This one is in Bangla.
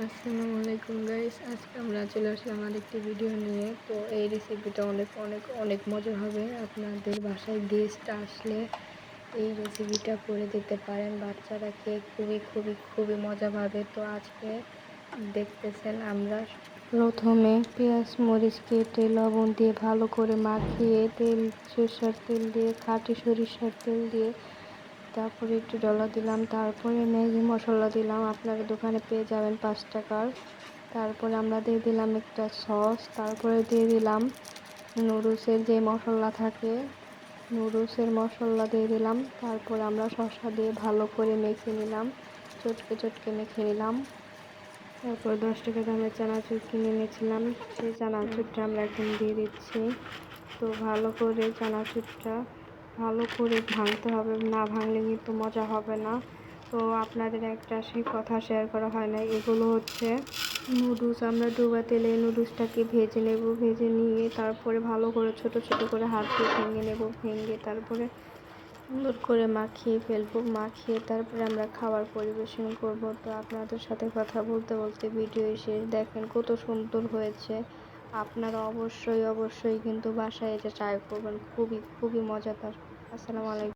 আসসালামু আলাইকুম গাইস আজকে আমরা চলে আসলাম আরেকটি ভিডিও নিয়ে। তো এই রেসিপিটা অনেক অনেক অনেক মজা হবে। আপনাদের বাসায় গেস্ট আসলে এই রেসিপিটা করে দিতে পারেন। বাচ্চারা খেয়ে খুবই খুবই খুবই মজা পাবে। তো আজকে দেখতেছেন আমরা প্রথমে পেঁয়াজ, মরিচ কেটে, লবণ দিয়ে ভালো করে মাখিয়ে তেল, সরিষার তেল দিয়ে, খাঁটি সরিষার তেল দিয়ে তারপরে একটু ডলা দিলাম, তারপরে ম্যাগি মশলা দিলাম। আপনারা দোকানে পেয়ে যাবেন পাঁচ টাকার। তারপরে আমরা দিয়ে দিলাম একটা সস, তারপরে দিয়ে দিলাম নুডলসের যে মশলা থাকে, নুডলসের মশলা দিয়ে দিলাম। তারপর আমরা শসা দিয়ে ভালো করে মেখে নিলাম, চটকে চটকে মেখে নিলাম। তারপর দশ টাকা দামের চানাচুর কিনে এনেছিলাম, সেই চানাচুরটা আমরা এখন দিয়ে দিচ্ছি। তো ভালো করে চানাচুরটা ভালো করে ভাঙতে হবে, না ভাঙলে কিন্তু মজা হবে না। তো আপনাদের একটা সেই কথা শেয়ার করা হয় না এগুলো হচ্ছে নুডলস আমরা ডুবা তেলে নুডলসটাকে ভেজে নেব, ভেজে নিয়ে তারপরে ভালো করে ছোট ছোট করে হাত দিয়ে ভেঙে নেব, ভেঙে তারপরে সুন্দর করে মাখিয়ে ফেলব, মাখিয়ে তারপরে আমরা খাবার পরিবেশন করব। তো আপনাদের সাথে কথা বলতে বলতে ভিডিও শেষ দেখেন কত সুন্দর হয়েছে। আপনারা অবশ্যই অবশ্যই কিন্তু বাসায় এসে ট্রাই করবেন। খুবই খুবই মজাদার। আসসালামু আলাইকুম।